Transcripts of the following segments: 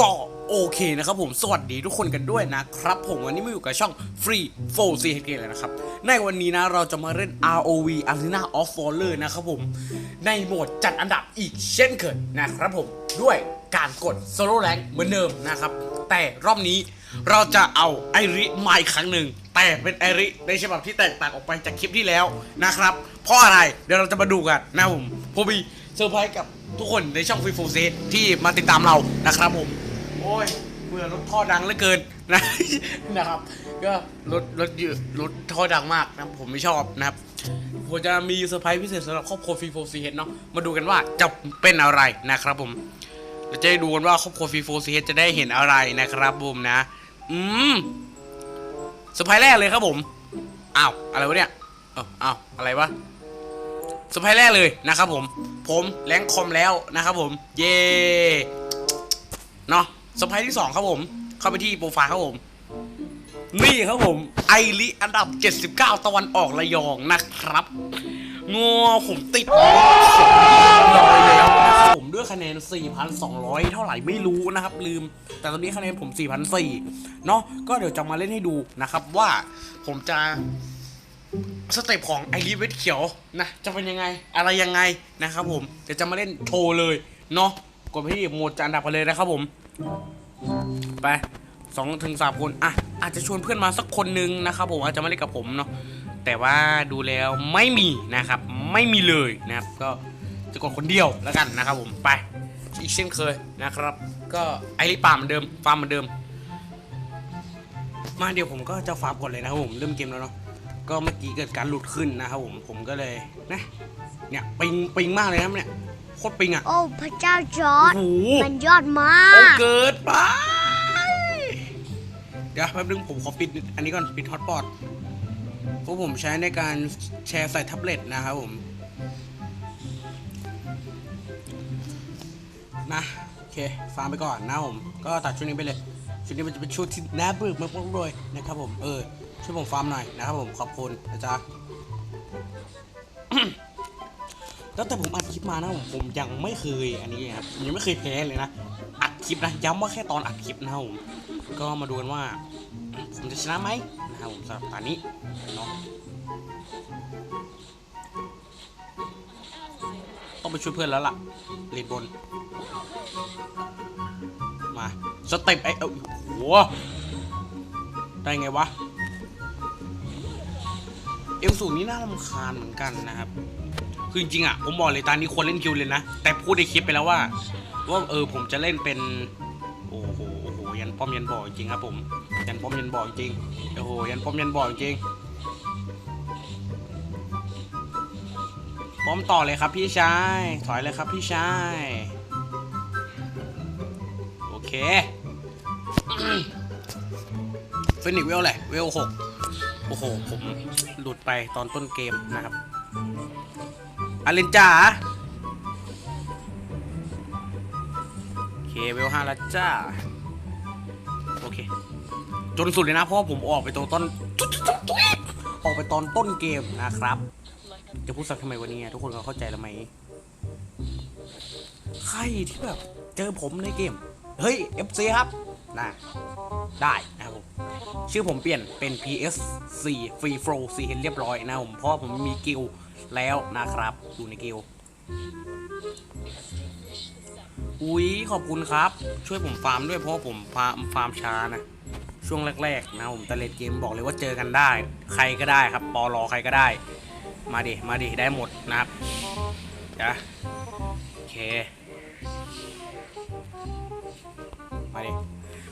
ก็โอเคนะครับผมสวัสดีทุกคนกันด้วยนะครับ ผมวันนี้มาอยู่กับช่อง Free 4 C h k เลยนะครับ ในวันนี้นะเราจะมาเล่น ROV Arena of Valor นะครับผม ในโหมดจัดอันดับอีกเช่นเคยนะครับผมด้วยการกด Solo Rank เหมือนเดิมนะครับ แต่รอบนี้เราจะเอาไอริมาอีกครั้งหนึ่ง แต่เป็นไอริในฉบับที่แตกต่างออกไปจากคลิปที่แล้วนะครับ เพราะอะไรเดี๋ยวเราจะมาดูกันนะครับผมผมมี เซอร์ไพรส์กับทุกคนในช่อง Free 4 C ที่มาติดตามเรานะครับผม โอ้ยเมื่อรถท่อดังเหลือเกินนะนะครับก็รถรถเยอะรถท่อดังมากนะผมไม่ชอบนะครับผมจะมีเซอร์ไพรส์พิเศษสำหรับครอบครัวฟรีโฟซีเฮดเนาะมาดูกันว่าจะเป็นอะไรนะครับผมเราจะได้ดูกันว่าครอบครัวฟรีโฟซีเฮดจะได้เห็นอะไรนะครับผมนะ อืมเซอร์ไพรส์แรกเลยครับผมอ้าวอะไรวะเนี่ยอ้าวอ้าวอะไรวะ เซอร์ไพรส์แรกเลยนะครับผม ผมแรงคอมแล้วนะครับผม เย่เนาะเซอร์ไพรส์ที่ 2 ครับผม เข้าไปที่โปรไฟล์ครับผม นี่ครับผม ไอริอันดับ 79 ตะวันออกระยองนะครับงัวผมติดลอยแล้วนะครับผมด้วยคะแนน 4,200 เท่าไหร่ไม่รู้นะครับ ลืม แต่ตอนนี้คะแนนผม 4,400เนาะก็เดี๋ยวจะมาเล่นให้ดูนะครับว่าผมจะ สเต็ปของไอริเวทเขียวนะจะเป็นยังไงอะไรยังไงนะครับผมเดี๋ยวจะมาเล่นโชว์เลยเนาะกดไปที่โหมดจานดับกันเลยนะครับผม ไปสองถึงสามคนอะอาจจะชวนเพื่อนมาสักคนนึงนะครับผมอาจจะม่เล่นกับผมเนาะแต่ว่าดูแล้วไม่มีนะครับ ไม่มีเลยนะครับ ก็จะกดคนเดียวแล้วกันนะครับผมไปอีกเช่นเคยนะครับ ก็ไอริป่าเหมือนเดิมฟาร์มเหมือนเดิม มาเดี๋ยวผมก็จะฟาร์มก่อนเลยนะครับผมเริ่มเกมแล้วเนาะ ก็เมื่อกี้เกิดการหลุดขึ้นนะครับผมผมก็เลยนะเนี่ยปิงปิงมากเลยนะเนี่ยโคตรปิงอะโอ้พระเจ้าจอโอ้ร์ดโหมันยอดมาโอ้กเกิดไปเดี๋ยวแป๊บนึงผมขอปิดอันนี้ก่อนปิดฮอตปอตเพราะผมใช้ในการแชร์ใส่แท็บเล็ตนะครับผมนะโอเคฟังไปก่อนนะผมก็ตัดชุดนี้ไปเลยชุดนี้มันจะเป็นชุดที่น่าเบื่อมากๆเลยนะครับผมเออ ช่วยผมฟาร์มหน่อยนะครับผมขอบคุณนะจ๊ะตั้งแต่ผมอัดคลิปมานะผมผมยังไม่เคยอันนี้ครับยังไม่เคยแพ้เลยนะอัดคลิปนะย้ำว่าแค่ตอนอัดคลิปนะครับผมก็มาดูกันว่า ผมจะชนะไหมนะครับผมสำหรับตอนนี้เนาะต้องไปช่วยเพื่อนแล้วล่ะเลนบน มาสเต็ปไอ้เอ้โหได้ไงวะ เอลสูงนี่น่ารำคาญเหมือนกันนะครับ คือจริงๆอะผมบอกเลยตอนนี้ควรเล่นคิวเลยนะ แต่พูดในคลิปไปแล้วว่า ว่าเออผมจะเล่นเป็น โอ้โหโอ้โหยันป้อมยันบ่อจริงครับผม ยันป้อมยันบ่อจริง โอ้โหยันป้อมยันบ่อจริง ป้อมต่อเลยครับพี่ชาย ถอยเลยครับพี่ชาย โอเคฟินิกเวลเลยเวลหก โอ้โห ผมหลุดไปตอนต้นเกมนะครับอารินจ๋าโอเคเวลห้าล้วจ้า โอเค จนสุดเลยนะ เพราะผมออกไปตรงต้น ออกไปตอนต้นเกมนะครับ จะพูดสักทำไมวันนี้ทุกคนเขาเข้าใจแล้วไหมใครที่แบบ เจอผมในเกม เฮ้ย FC ครับนะได้นะครับผ ชื่อผมเปลี่ยนเป็น PS4 Free Flow 4เห็นเรียบร้อยนะผมเพราะผมมีกิลแล้วนะครับอยู่ในกิลอุ๊ยขอบคุณครับ ช่วยผมฟาร์มด้วยเพราะผมฟาร์มฟาร์มช้านะช่วงแรกๆนะผมต่เลดเกมบอกเลยว่าเจอกันได้ ใครก็ได้ครับปอลอใครก็ได้ มาดิมาดิได้หมดนะครับจ้ะโอเค มาดิ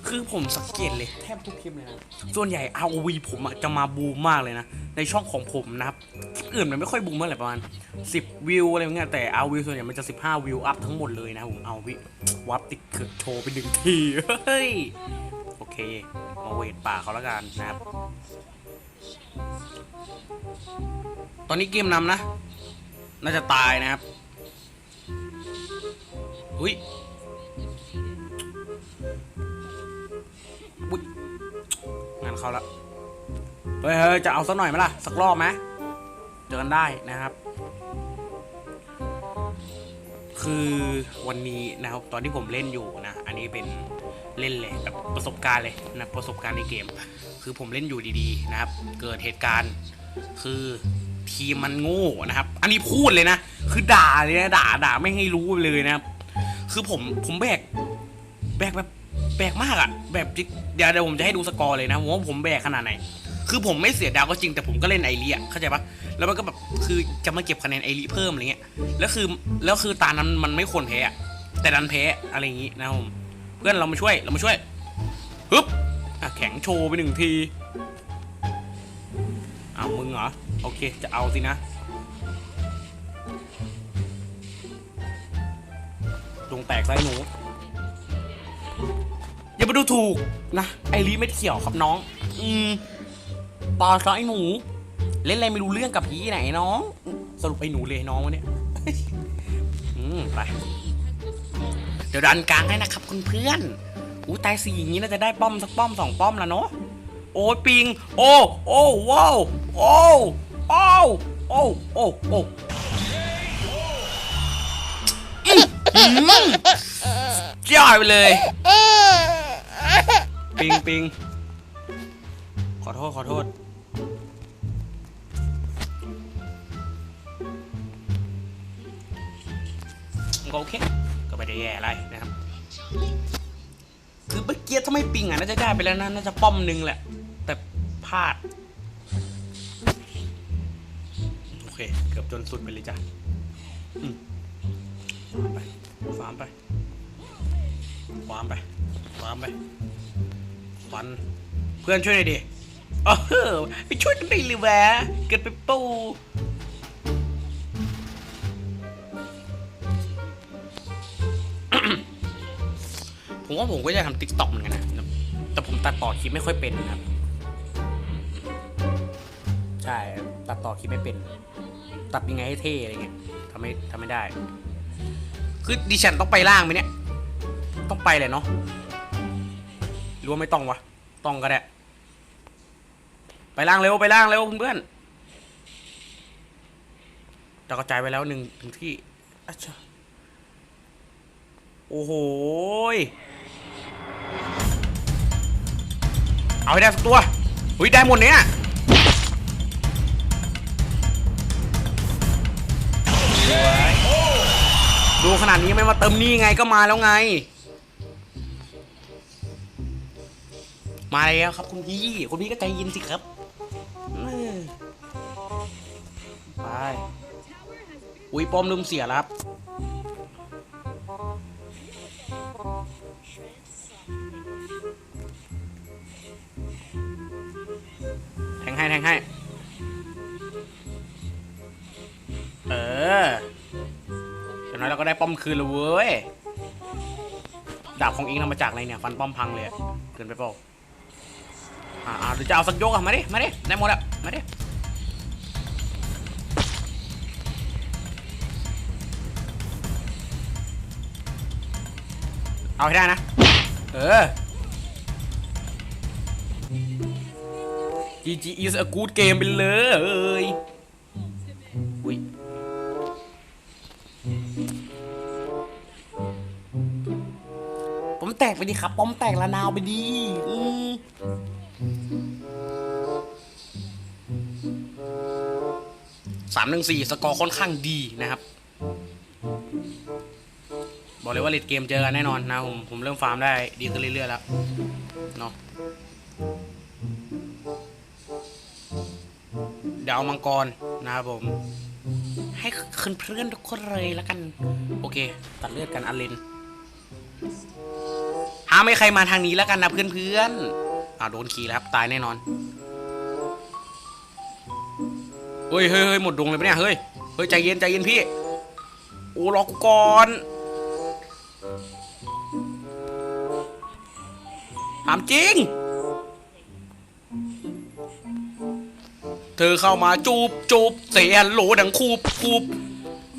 คือผมสังเกตเลยแทบทุกคลิปเลยนะ ส่วนใหญ่ ROV ผมอะจะมาบูมมากเลยนะ ในช่องของผมนะครับคลิปอื่นมันไม่ค่อยบูมเมื่อไหร่ประมาณ 10 วิวอะไรเงี้ยแต่ ROV ส่วนใหญ่มันจะ 15 วิวอัพทั้งหมดเลยนะผมเอาวิวับติดเกิดโชว์ไปหนึ่งทีเฮ้ยโอเค มาเวทป่าเขาแล้วกันนะครับ ตอนนี้เกมนำนะ น่าจะตายนะครับอุ้ยอุ๊ย งานเขาละเฮ้ยเฮ้ยจะเอาสักหน่อยไหมล่ะ สักรอบไหมเจอกันได้นะครับ คือวันนี้นะครับ ตอนที่ผมเล่นอยู่นะ อันนี้เป็นเล่นเลยแบบประสบการณ์เลยนะประสบการณ์ในเกม คือผมเล่นอยู่ดีๆนะครับ เกิดเหตุการณ์คือทีมมันโง่นะครับ อันนี้พูดเลยนะ คือด่าเลยนะด่าด่าไม่ให้รู้เลยนะครับ คือผมผมแบก แบกแบบ แบกมากอะแบบเดี๋ยวเดี๋ยวผมจะให้ดูสกอร์เลยนะผมว่าผมแบกขนาดไหน คือผมไม่เสียดาวก็จริงแต่ผมก็เล่นไอรีอะเข้าใจปะแล้วมันก็แบบคือจะมาเก็บคะแนนไอรีเพิ่มอะไรเงี้ยแล้วคือแล้วคือตานั้นมันไม่ควรแพ้อะแต่ดันแพ้อะไรอย่างงี้นะผมเพื่อนเรามาช่วยเรามาช่วยฮึบอะแข็งโชว์ไปหนึ่งทีอ้ามึงเหรอโอเคจะเอาสินะจงแตกไส้หนู อย่ามาดูถูกนะไอรีไม่เขียวครับน้อง อืมปอซะไอหนู เล่นอะไรไม่รู้เรื่องกับพี่ไหนน้อง สรุปไอหนูเลยน้องวะเนี่ยอืมไปเดี๋ยวดันกลางให้นะครับคุณเพื่อนอู้ตายสี่อย่างนี้น่าจะได้ป้อมสักป้อมสองป้อมแล้วเนาะโอ้ยปิง โอ้โอ้ว้าวโอ้โอ้โอ้โอ้โอ้อื้อยไปเลย ปิงปิงขอโทษ ขอโทษ โอเค ก็ไม่ได้แย่อะไรนะครับ คือเมื่อกี้ถ้าไม่ปิงอะน่าจะได้ไปแล้วนะ น่าจะป้อมหนึงแหละ แต่พลาด โอเค เกือบจนสุดไปเลยจ้ะ ไป ฟาร์มไป ฟาร์มไปฟาร์มไปฟัน เพื่อนช่วยหน่อยดิเออไปช่วยได้เลยแวะเกิดไปปูผมว่าผมก็จะทำติ๊กต็อกเหมือนกันนะ แต่ผมตัดต่อคลิปไม่ค่อยเป็นนะครับ ใช่ ตัดต่อคลิปไม่เป็น ตัดยังไงให้เท่อะไรเงี้ยทำไม่ทำไม่ได้ คือดิฉันต้องไปล่างไหมเนี่ย ต้องไปเลยเนาะหรือว่าไม่ต้องวะต้องก็ได้ไปล่างเร็วไปล่างเร็วเพื่อนจะกระจายไปแล้วหนึ่งถึงที่โอ้โหเอาให้ได้สักตัวอุ้ยได้หมดเนี่ยดูขนาดนี้ไม่มาเติมนี่ไงก็มาแล้วไง มาแล้วครับคุณพี่ คุณพี่ก็ใจเย็นสิครับไปอุ้ยป้อมลืมเสียแล้วครับแทงให้แทงให้ เอออย่างน้อยเราก็ได้ป้อมคืนแล้วเว้ย ดาบของอิงทำมาจากอะไรเนี่ย ฟันป้อมพังเลยเกินไปเปล่า อ่าอ่าหรือจะเอาสักยกอะมาดิ มาดิ ได้หมดอะมาดิ เอาให้ได้นะ เออ GG is a good game ไปเลยอุ้ยผมแตกไปดิครับ ป้อมแตกละนาวไปดีอื สามหนึ่งสี่สกอร์ค่อนข้างดีนะครับ บอกเลยว่าเลดเกมเจอกันแน่นอนนะผมผมเริ่มฟาร์มได้ดีขึ้นเรื่อยๆแล้วเนาะเดี๋ยวเอามังกรนะครับผม ให้คืนเพื่อนทุกคนเลยแล้วกัน โอเค ตัดเลือดกันอาเลนหาไม่ใครมาทางนี้แล้วกันนะเพื่อนๆอ่าโดนขี่แล้วครับ ตายแน่นอน เฮ้ยเฮ้ยเฮ้ยหมดดวงเลยปะเนี่ยเฮ้ยเฮ้ยใจเย็นใจเย็นพี่โอ้รอกูก่อนถามจริง เธอเข้ามาจูบจูบเสียโหลดังคูบคูบ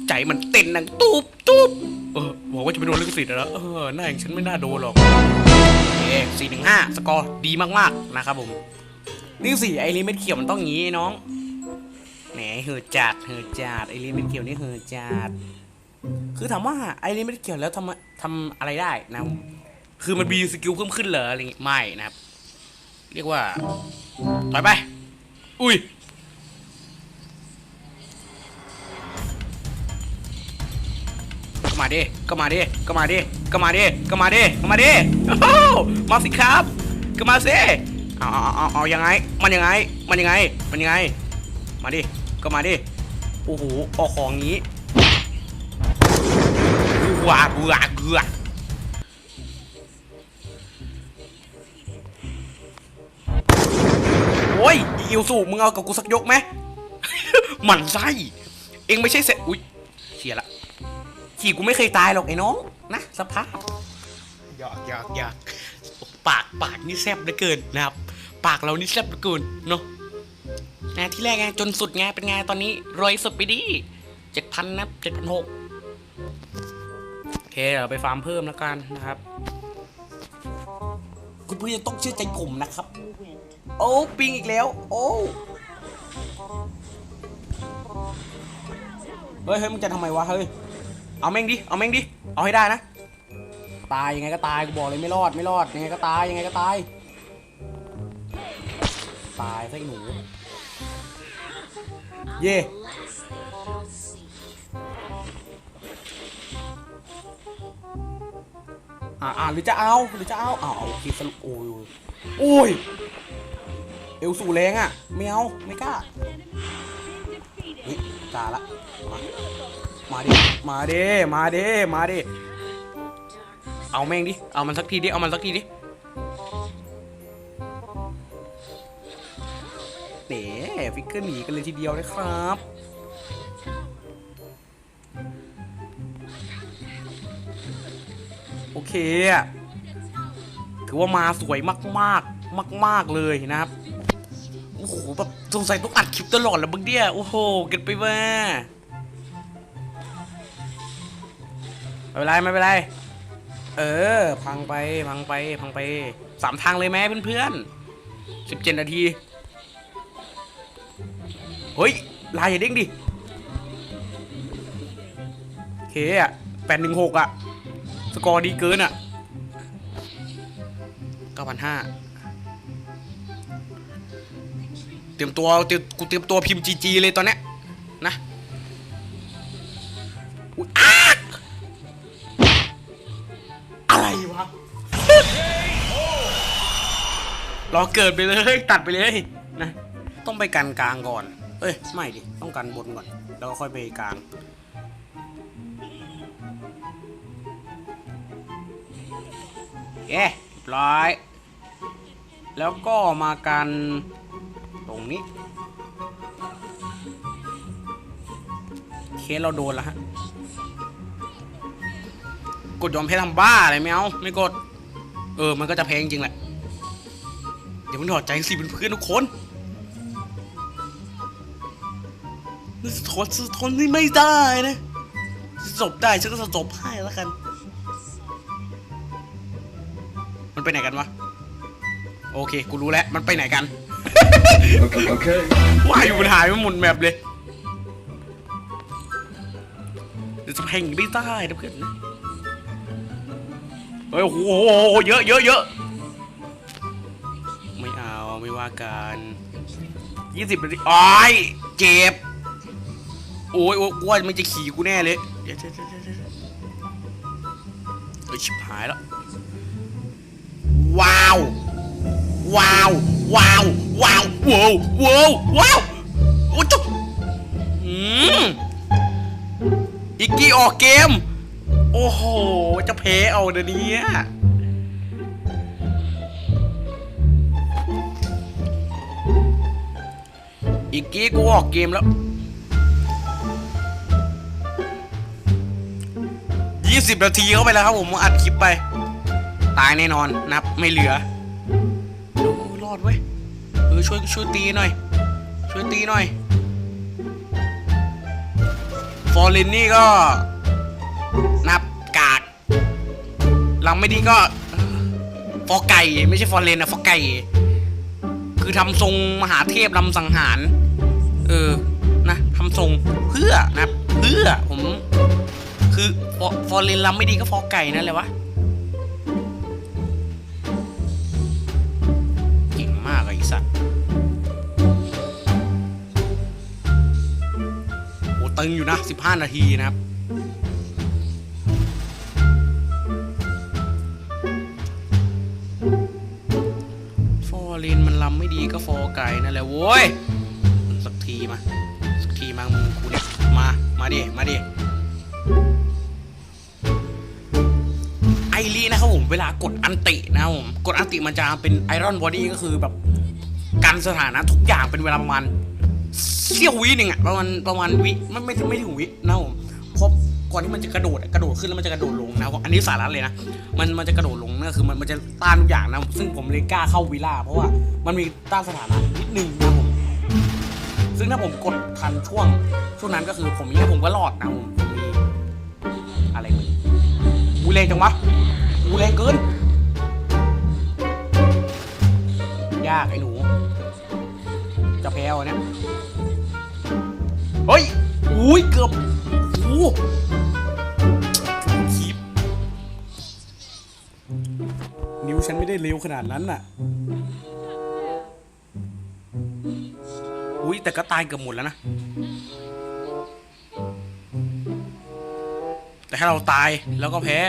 ใจมันเต้นดังตูบตูบเออบอกว่าจะไปโดนเรื่องสิทธิ์แล้วเออหน้าอย่างฉันไม่น่าโดนหรอกเอสี่หนึ่งห้าสกอร์ดีมากๆนะครับผมนี่สี่ไอรีเม็ดเขียวมันต้องงี้น้อง แหมเหือจัดเหือจัดไอรีเม็ดเขียวนี่เหือจัดคือถามว่าไอรีเม็ดเขียวแล้วทำทำอะไรได้นะคือมันมีสกิลเพิ่มขึ้นเหรออะไรงี้ไม่นะครับ เรียกว่าถอยไป อุ้ยก็มาดิก็มาดิก็มาดิก็มาดิก็มาดิก็มาดิโอ้มาสิครับ ก็มาสิเอาเอาเอาเอายังไง มันยังไง มันยังไง มันยังไง มาดิ ก็มาดิ โอ้โหออกของงี้ว้าว้าว้าโอ้ยอีอิวสูมึงเอากับกูสักยกไหมหมันไส้ เองไม่ใช่เสร็จ อุ้ยเสียละ ขี่กูไม่เคยตายหรอกไอ้น้อง นะสภาพหยอกหยอกหยอกปากปากนี่แซ่บเหลือเกินนะครับ ปากเรานี่แซ่บเหลือเกินเนาะ นะที่แรกไงจนสุดไงเป็นไงตอนนี้รวยสุดไปดิเจ็ดพันนะเจ็ดพันหกโอเคเราไปฟาร์มเพิ่มแล้วกันนะครับ คุณผู้ชมต้องเชื่อใจผมนะครับ โอ้ปิงอีกแล้ว โอ้เฮ้ยเฮ้ยมึงจะทำไมวะเฮ้ยเอาแม่งดิเอาแม่งดิเอาให้ได้นะตายยังไงก็ตายกูบอกเลยไม่รอดไม่รอดยังไงก็ตายยังไงก็ตาย ตายซะไอ้หนู เย่อ่าอ่าหรือจะเอาหรือจะเอาเอาเอาโอเคสรุปโอ้ยโอ้ยเอวสู่แรงอะไม่เอาไม่กล้าเฮ้ยกล้าละมามาดิมาดิมาดิมาดิเอาแม่งดิเอามันสักทีดิเอามันสักทีดิ ฟิกเกอร์หนีกันเลยทีเดียวนะครับ โอเค ถือว่ามาสวยมากมากมากมากเลยนะครับ โอ้โหแบบสงสัยต้องอัดคลิปตลอดแล้วบึงเดียโอ้โห เกินไปว่าไม่เป็นไรไม่เป็นไร เออ พังไป พังไป พังไป สามทางเลยไหมเพื่อนๆสิบเจ็ดนาที เฮ้ย ลายอย่าเด้งดิโอเคอะแปดหนึ่งหกอะสกอร์ดีเกินอะเก้าพันห้าเตรียมตัวเตรียมกูเตรียมตัวพิมพ์จีจีเลยตอนเนี้ยนะอะไรวะรอเกิดไปเลย ตัดไปเลยนะ ต้องไปกันกลางก่อน เอ้ย ไม่ดิ ต้องกันบนก่อน แล้วก็ค่อยไปกลางเอ๊ะเรียบร้อย แล้วก็มากันตรงนี้ เคสเราโดนแล้วฮะ กดยอมแพ้ทำบ้าอะไรไม่เอา ไม่กด เออ มันก็จะแพงจริงแหละ เดี๋ยวมันถอดใจสิเป็นเพื่อนทุกคน ดสะทนนี่ไม่ได้นะจบได้ฉันก็จะจบให้แล้วกัน มันไปไหนกันวะ โอเค กูรู้แล้ว มันไปไหนกัน Okay. okay. ว่ายอยู่มันหายไปหมดแมปเลยเดี๋ยวจะแพงไม่ได้นะเพื่อนนะเฮ้ยโอ้โหเยอะเยอะเยอะไม่เอาไม่ว่ากันยี่สิบนาทีอ้ายเจ็บ โอ้ยโอ้ยอ้วนมันจะขี่กูแน่เลยเดี๋ยวเดี๋ยวเดี๋ยวเดี๋ยวเฮ้ยชิบหายแล้วว้าวว้าวว้าวว้าวว้าวว้าวว้าวโอ้จุ๊บอืมอีกกี้ออกเกม โอ้โห จะแพ้เอาเดี๋ยวนี้อีกกี้กูออกเกมแล้ว ยี่สิบนาทีเข้าไปแล้วครับผมอัดคลิปไป ตายแน่นอนนับไม่เหลือรอดเว้ยเออช่วยช่วยตีหน่อย ช่วยตีหน่อยฟอร์เรนนี่ก็ นับกากลังไม่ดีก็เอ่อฟอไก่ไม่ใช่ฟอร์เรนนะฟอไก่ คือทำทรงมหาเทพลำสังหาร เออนะทำทรงเพื่อนับเพื่อผม คือฟอร์เรนลำไม่ดีก็ฟอร์ไก่นั่นแหละวะเก่งมากไอสัตว์โอ้ตึงอยู่นะ 15 นาทีนะครับฟอร์เรนมันลำไม่ดีก็ฟอร์ไก่นั่นแหละโว้ยสักทีมาสักทีมามึงกูเนี่ยมา มาดิ มาดิ ไอรีนะครับผมเวลากดอันตินะครับผมกดอันติมันจะเป็นไอรอนบอดี้ก็คือแบบกันสถานะทุกอย่างเป็นเวลาประมาณเสี้ยววิหนึ่งอะประมาณประมาณวิไม่ไม่ไม่ถึงวินะครับผมพราะก่อนที่มันจะกระโดดกระโดดขึ้นแล้วมันจะกระโดดลงนะครับอันนี้สาระเลยนะมันมันจะกระโดดลงนั่นคือมันมันจะต้านทุกอย่างนะซึ่งผมเลยกล้าเข้าวิลล่าเพราะว่ามันมีต้านสถานะนิดนึงนะครับผมซึ่งถ้าผมกดทันช่วงช่วงนั้นก็คือผมนี้ผมก็รอดนะผมผมมีอะไรมึงกูแรงจังวะ กูแรงเกิน ยากไอ้หนู จะแพ้วะเนี่ยเฮ้ยอุ้ยเกือบโอ้โหคีบนิ้วฉันไม่ได้เร็วขนาดนั้นน่ะ อุ้ยแต่ก็ตายเกือบหมดแล้วนะ แต่ถ้าเราตายแล้วก็แพ้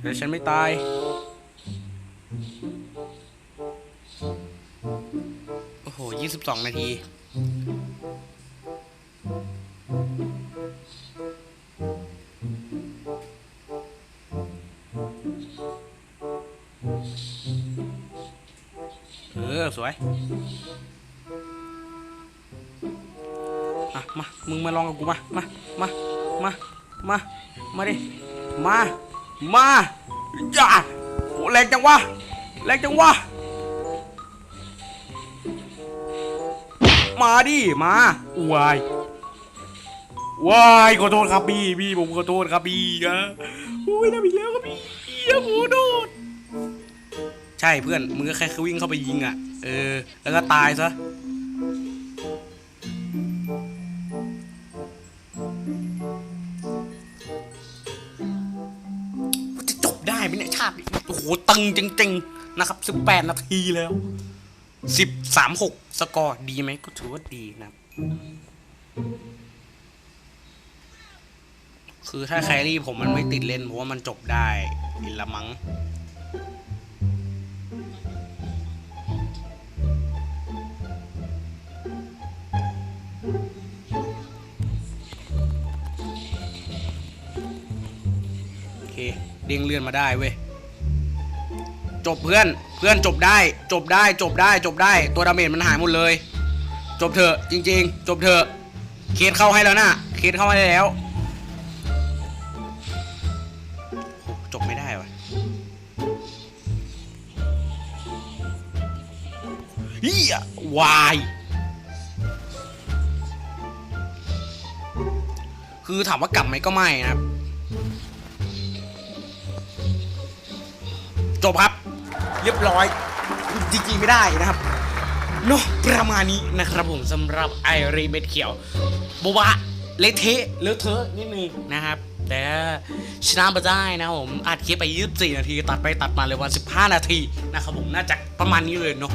แต่ฉันไม่ตาย โอ้โหยี่สิบสองนาที เออ สวย อะ มา มึงมาลองกับกูมา มา มา มา มา มาดิ มา มาอย่าโอ้แรงจังวะแรงจังวะมาดิมาวายวายขอโทษครับพี่พี่ผมขอโทษครับพี่นะอุ้ยทำอีกแล้วครับพี่อย่าขอโทษใช่เพื่อนมึงก็แค่วิ่งเข้าไปยิงอะเออแล้วก็ตายซะ โอ้โหตึงจริงๆนะครับ 18 นาทีแล้ว 10 3 6 สกอร์ดีไหมก็ถือว่าดีนะครับ คือถ้าแครี่ผมมันไม่ติดเล่นเพราะว่ามันจบได้อิละมังโอเคเด้งเลื่อนมาได้เว้ย จบเพื่อน เพื่อนจบได้ จบได้ จบได้ จบได้ ตัวดาเมจมันหายหมดเลย จบเถอะ จริง ๆ จบเถอะ เคสเข้าให้แล้วนะเคสเข้าให้แล้ว จบไม่ได้วะเฮียวายคือถามว่ากลับไหมก็ไม่นะครับ จบครับ เรียบร้อยจริงๆไม่ได้นะครับเนาะประมาณนี้นะครับผมสำหรับไอรีเม็ดเขียวบบะเละเทะเลอะเทอะนิดนึงนะครับ แต่ชนะมาได้นะผมอัดคลิปไป 24 นาที ตัดไปตัดมาเลยวัน 15 นาทีนะครับผมน่าจะประมาณนี้เลยเนาะ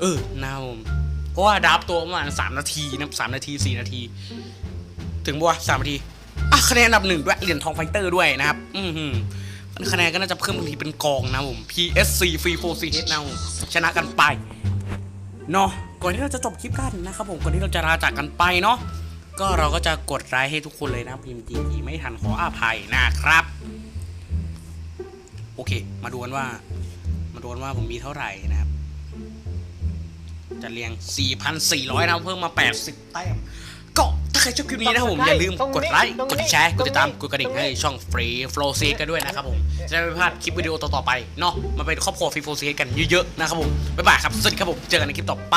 เออนะครับผมเพราะว่าดับตัวประมาณ 3 นาทีนะ3นาที 4 นาที ถึงบัวสามนาทีอะคะแนนอันดับหนึ่งด้วยเหรียญทองไฟเตอร์ด้วยนะครับ อือหือ คะแนนก็น่าจะเพิ่มบางทีเป็นกองนะผม PSC Free 4 CH นะผมชนะกันไปเนาะก่อนที่เราจะจบคลิปกันนะครับผมก่อนที่เราจะลาจากกันไปเนาะก็เราก็จะกดไลค์ให้ทุกคนเลยนะพิมพ์จีไม่ทันขออภัยนะครับ โอเค มาดูกันว่า มาดูกันว่าผมมีเท่าไหร่นะครับ จะเรียง 4,400นะครับเพิ่มมา 80 แต้ม ก็ถ้าใครชอบคลิปนี้นะครับผม อย่าลืมกดไลค์ กดแชร์ กดติดตาม กดกระดิ่งให้ช่องฟรีโฟล์ซีกันด้วยนะครับผม จะได้ไม่พลาดคลิปวิดีโอต่อๆไปเนาะมาเป็นครอบครัวฟรีโฟล์ซีกันเยอะๆนะครับผม บ๊ายบายครับ สวัสดีครับผม เจอกันในคลิปต่อไป